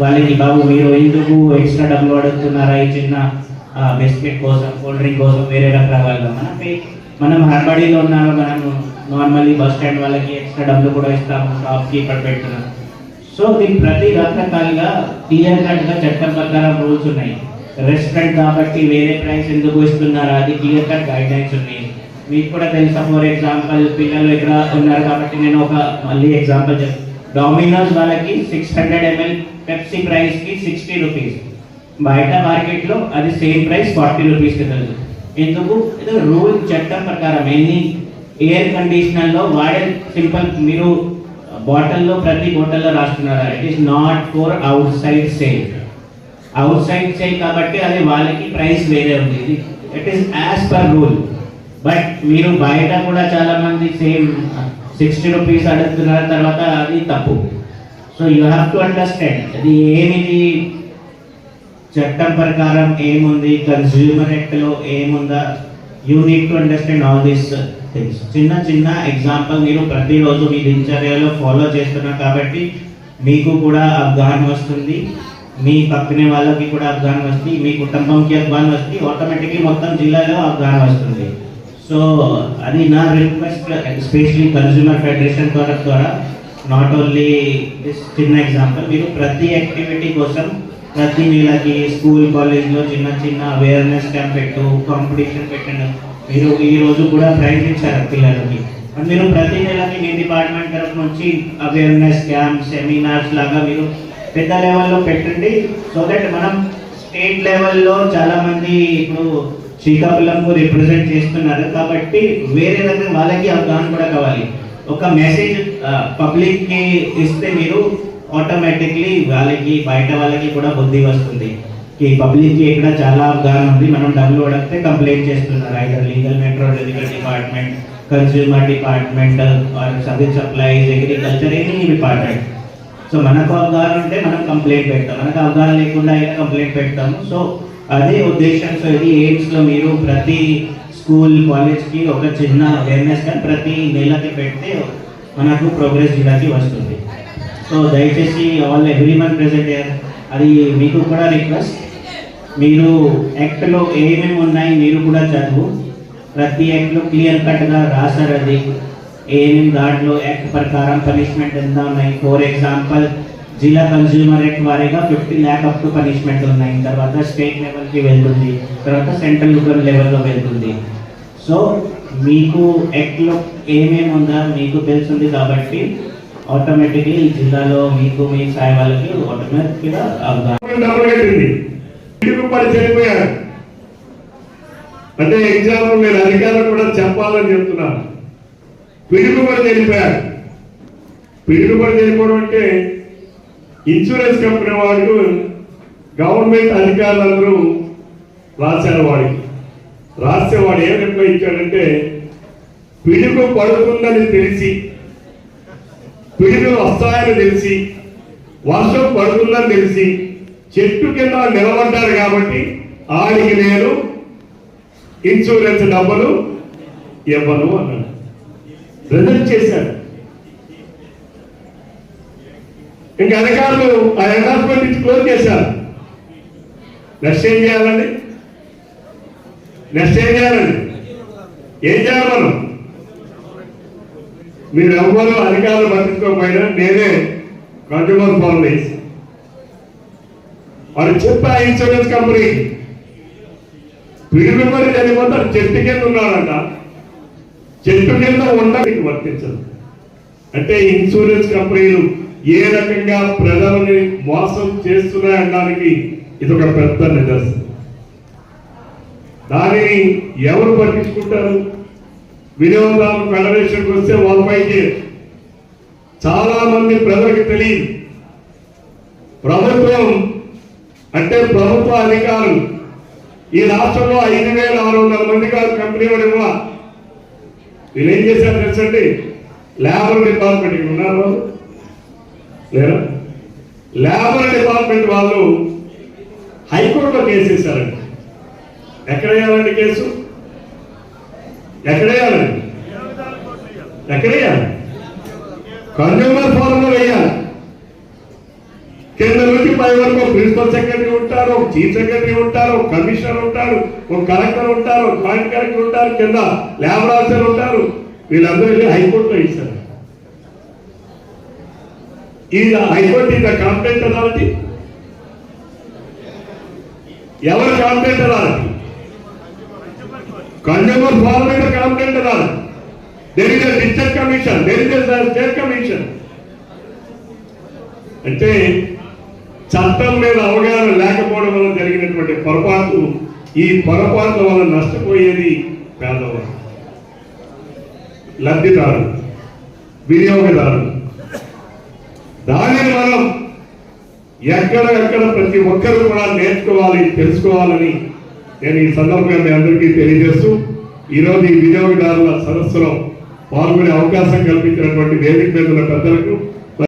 వాళ్ళకి బాబు మీరు ఎందుకు ఎక్స్ట్రా డబ్బులు అడుగుతున్నారా ఈ చిన్న బిస్కెట్ కోసం కూల్ డ్రింక్ కోసం వేరే రకరకాలుగా మనం మనం హర్బడీలో ఉన్నాము మనం నార్మల్లీ బస్ స్టాండ్ వాళ్ళకి ఎక్స్ట్రా డబ్బులు కూడా ఇస్తాము షాప్కి ఇక్కడ పెడుతున్నాం. సో దీని ప్రతి రకరకాలుగా క్లియర్ కట్గా చట్టం ప్రకారం రూల్స్ ఉన్నాయి. రెస్టారెంట్ కాబట్టి వేరే ప్రైస్ ఎందుకు ఇస్తున్నారా? అది క్లియర్ కట్ గైడ్ లైన్స్ ఉన్నాయి. మీకు కూడా తెలుసా ఫర్ ఎగ్జాంపుల్ పిల్లలు ఇక్కడ ఉన్నారు కాబట్టి నేను ఒక మళ్ళీ ఎగ్జాంపుల్ చెప్తాను డామినోస్ వాళ్ళకి సిక్స్ హండ్రెడ్ ఎంఎల్ పెప్సీ ప్రైస్కి సిక్స్టీ రూపీస్ బయట మార్కెట్లో అది సేమ్ ప్రైస్ ఫార్టీ రూపీస్కి తెలుసు. ఎందుకు? ఏదో రూల్ చట్టం ప్రకారం ఎన్ని ఎయిర్ కండిషనర్లో వాడే సింపుల్ మీరు బాటిల్లో ప్రతి బాటిల్లో రాస్తున్నారు. It is not for outside sale outside sale కాబట్టి అది వాళ్ళకి ప్రైస్ వేరే ఉంది. It is as per rule but మీరు బయట కూడా చాలామంది సేమ్ సిక్స్టీ రూపీస్ అడుగుతున్నారు తర్వాత అది తప్పు. So you have to understand అది ఏమిది చట్టం ప్రకారం ఏముంది? కన్స్యూమర్ యాక్ట్లో ఏముందా? You need to understand all this things చిన్న చిన్న ఎగ్జాంపుల్ మీరు ప్రతిరోజు మీ దినచర్యలో ఫాలో చేస్తున్నారు కాబట్టి మీకు కూడా అవగాహన వస్తుంది. మీ పక్కనే వాళ్ళకి కూడా అవగాహన వస్తుంది. మీ కుటుంబంకి అవగాహన వస్తుంది. ఆటోమేటిక్లీ మొత్తం జిల్లాలో అవగాహన వస్తుంది. సో అది నా రిక్వెస్ట్ ఎస్పెషలీ కన్స్యూమర్ ఫెడరేషన్ ద్వారా ద్వారా నాట్ ఓన్లీ దిస్ చిన్న ఎగ్జాంపుల్ మీరు ప్రతి యాక్టివిటీ కోసం ప్రతి నెలకి స్కూల్ కాలేజ్లో చిన్న చిన్న అవేర్నెస్ క్యాంప్ పెట్టు కాంపిటీషన్ పెట్టండి. మీరు ఈ రోజు కూడా ప్రైజ్ ఇచ్చారు పిల్లలకి. మీరు ప్రతి నెలకి మీ డిపార్ట్మెంట్ తరఫు నుంచి అవేర్నెస్ క్యాంప్ సెమినార్స్ లాగా మీరు పెద్ద లెవెల్లో పెట్టండి. సో దట్ మనం స్టేట్ లెవెల్లో చాలామంది ఇప్పుడు శ్రీకాకుళంకు రిప్రజెంట్ చేస్తున్నారు. కాబట్టి వేరే రకం వాళ్ళకి అవగాహన కూడా కావాలి. ఒక మెసేజ్ పబ్లిక్కి ఇస్తే మీరు ఆటోమేటిక్లీ వాళ్ళకి బయట వాళ్ళకి కూడా బుద్ధి వస్తుంది. ఈ పబ్లిక్కి ఇక్కడ చాలా అవగాహన ఉంది. మనం డబ్బులు అడిగితే కంప్లైంట్ చేస్తున్నారు. Either legal metro legal department consumer department service supplies agriculture any department so మనకు అవగాహన ఉంటే మనం కంప్లైంట్ పెడతాం. మనకు అవగాహన లేకుండా అయినా కంప్లైంట్ పెడతాము. సో అదే ఉద్దేశంతో ఇది ఎయిమ్స్లో మీరు ప్రతి స్కూల్ కాలేజ్కి ఒక చిన్న అవేర్నెస్ కానీ ప్రతి నెలకి పెడితే మనకు ప్రోగ్రెస్ జిల్లాకి వస్తుంది. సో దయచేసి ఆల్ ఎవ్రీ వన్ ప్రెసెంట్ అది మీకు కూడా రిక్వెస్ట్ మీరు యాక్ట్లో ఏమేమి ఉన్నాయి మీరు కూడా చదువు. ప్రతి యాక్ట్లో క్లియర్ కట్గా రాశారు అది ఏమేమి దాంట్లో యాక్ట్ ప్రకారం పనిష్మెంట్ ఎంత ఉన్నాయి? ఫర్ ఎగ్జాంపుల్ జిల్లా కన్స్యూమర్ యాక్ట్ వారీగా fifty lakh up to punishment ఉన్నాయి. తర్వాత స్టేట్ లెవెల్కి వెళ్తుంది. తర్వాత సెంట్రల్ లెవెల్లో వెళ్తుంది. సో మీకు యాక్ట్లో ఏమేమి ఉందా మీకు తెలుస్తుంది కాబట్టి ఆటోమేటిక్లీ ఈ జిల్లాలో మీకు మీ సాయి వాళ్ళకి ఆటోమేటిక్గా అవగాహన అంటే ఎగ్జాంపుల్ నేను అధికారులు కూడా చెప్పాలని చెప్తున్నాను. పిడుగుబడి చనిపోయాడు పిడుగుబడి చనిపోవడం అంటే ఇన్సూరెన్స్ కంపెనీ వాడు గవర్నమెంట్ అధికారులందరూ రాశారు వాడికి. రాస్తే వాడు ఏం రిప్లై ఇచ్చాడంటే పిడుగు పడుతుందని తెలిసి పిడుగులు వస్తాయని తెలిసి వర్షం పడుతుందని తెలిసి చెట్టు కింద నిలబడ్డారు కాబట్టి ఆడికి నేను ఇన్సూరెన్స్ డబ్బులు ఇవ్వను అన్నాడు. రిజెక్ట్ చేశాడు ఇంకా అధికారులు ఆ ఎండార్స్మెంట్ క్లోజ్ చేశారు. నెక్స్ట్ ఏం చేయాలండి? నెక్స్ట్ ఏం చేయాలండి? ఏం చేయాలి మనం? మీరు ఎవ్వరూ అధికారులు పట్టించుకోకపోయినా నేనే కన్జ్యూమర్ ఫోన్ చేసి వాడు చెప్పా ఇన్సూరెన్స్ కంపెనీ పిడుగుబడి చనిపోతాడు చెట్టు కింద ఉన్నాడంట చెట్టు కింద ఉండడానికి వర్తించదు అంటే ఇన్సూరెన్స్ కంపెనీలు ఏ రకంగా ప్రజలని మోసం చేస్తున్నాయనడానికి ఇది ఒక పెద్ద నిదర్శనం. దానిని ఎవరు పట్టించుకుంటారు? వినియోగదారు ఫెడరేషన్కి వస్తే వాళ్ళపైకి చాలా మంది ప్రజలకు తెలియదు. ప్రభుత్వం అంటే ప్రభుత్వ అధికారులు. ఈ రాష్ట్రంలో ఐదు వేల ఆరు వందల మంది కాదు కంపెనీ వాడు ఇవ్వ వీళ్ళు ఏం చేశారు తెలుసండి? లేబర్ డిపార్ట్మెంట్ ఇక్కడ ఉన్నారు వాళ్ళు? లేరా లేబర్ డిపార్ట్మెంట్ వాళ్ళు హైకోర్టులో కేసు వేశారండి. ఎక్కడ వేయాలండి కేసు? ఎక్కడ వేయాలండి ఎక్కడ వేయాలి కన్జ్యూమర్ ఫోరంలో వేయాలి. కింద నుంచి పై వరకు ప్రిన్సిపల్ సెక్రటరీ ఉంటారు చీఫ్ సెక్రటరీ ఉంటారు కమిషనర్ ఉంటారు ఒక కలెక్టర్ ఉంటారు పాయింట్ జాయింట్ కలెక్టర్ ఉంటారు కింద ల్యాబ్ ఆఫీసర్ ఉంటారు. వీళ్ళందరూ వెళ్ళి హైకోర్టులో ఇస్తారు ఇది హైకోర్టు ఇంకా కాంప్లైంట్ అథారిటీ ఎవరు కాంప్లైంట్ అథారిటీ కన్జ్యూమర్ ఫార్మ్ మీద competent authority there is district commission there is state commission అంటే చట్టం మీద అవగాహన లేకపోవడం వల్ల జరిగినటువంటి పొరపాటు ఈ పొరపాటు వల్ల నష్టపోయేది పేదవారు. లబ్ధిదారు వినియోగదారు దానిని మనం ఎక్కడ ఎక్కడ ప్రతి ఒక్కరు కూడా నేర్చుకోవాలి తెలుసుకోవాలని నేను ఈ సందర్భంగా మీ అందరికీ తెలియజేస్తూ ఈరోజు ఈ వినియోగదారుల సదస్సులో పాల్గొనే అవకాశం కల్పించినటువంటి వేదిక మీద ఉన్న పెద్దలకు